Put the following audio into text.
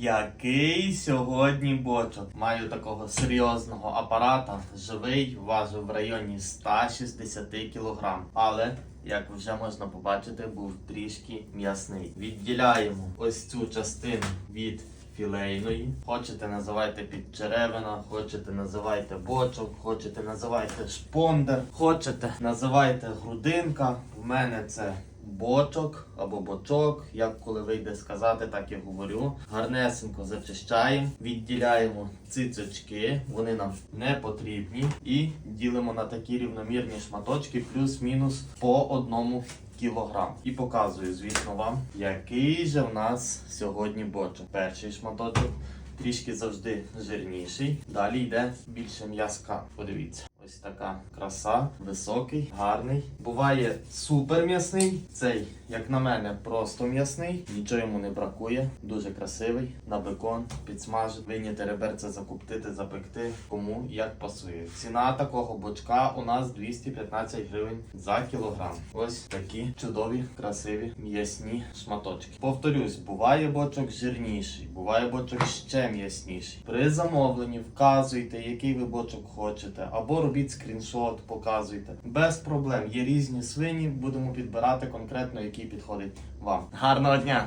Який сьогодні бочок? Маю такого серйозного апарата. Живий, важив в районі 160 кг. Але, як вже можна побачити, був трішки м'ясний. Відділяємо ось цю частину від філейної. Хочете називайте підчеревина, хочете називайте бочок, хочете називайте шпондер, хочете називайте грудинка. В мене це бочок або бочок, як коли вийде сказати, так і говорю. Гарнесенько зачищаємо, відділяємо цицочки, вони нам не потрібні, і ділимо на такі рівномірні шматочки, плюс-мінус по одному кілограм. І показую, звісно, вам, який же в нас сьогодні бочок. Перший шматочок трішки завжди жирніший. Далі йде більше м'язка. Подивіться. Ось така краса, високий, гарний. Буває супер м'ясний. Цей, як на мене, просто м'ясний. Нічого йому не бракує. Дуже красивий. На бекон підсмажити, вийняти реберця, закуптити, запекти. Кому як пасує. Ціна такого бочка у нас 215 гривень за кілограм. Ось такі чудові, красиві м'ясні шматочки. Повторюсь, буває бочок жирніший, буває бочок ще м'ясніший. При замовленні вказуйте, який ви бочок хочете, або робіть скріншот, показуйте. Без проблем. Є різні свині, будемо підбирати конкретно, який підходить вам. Гарного дня!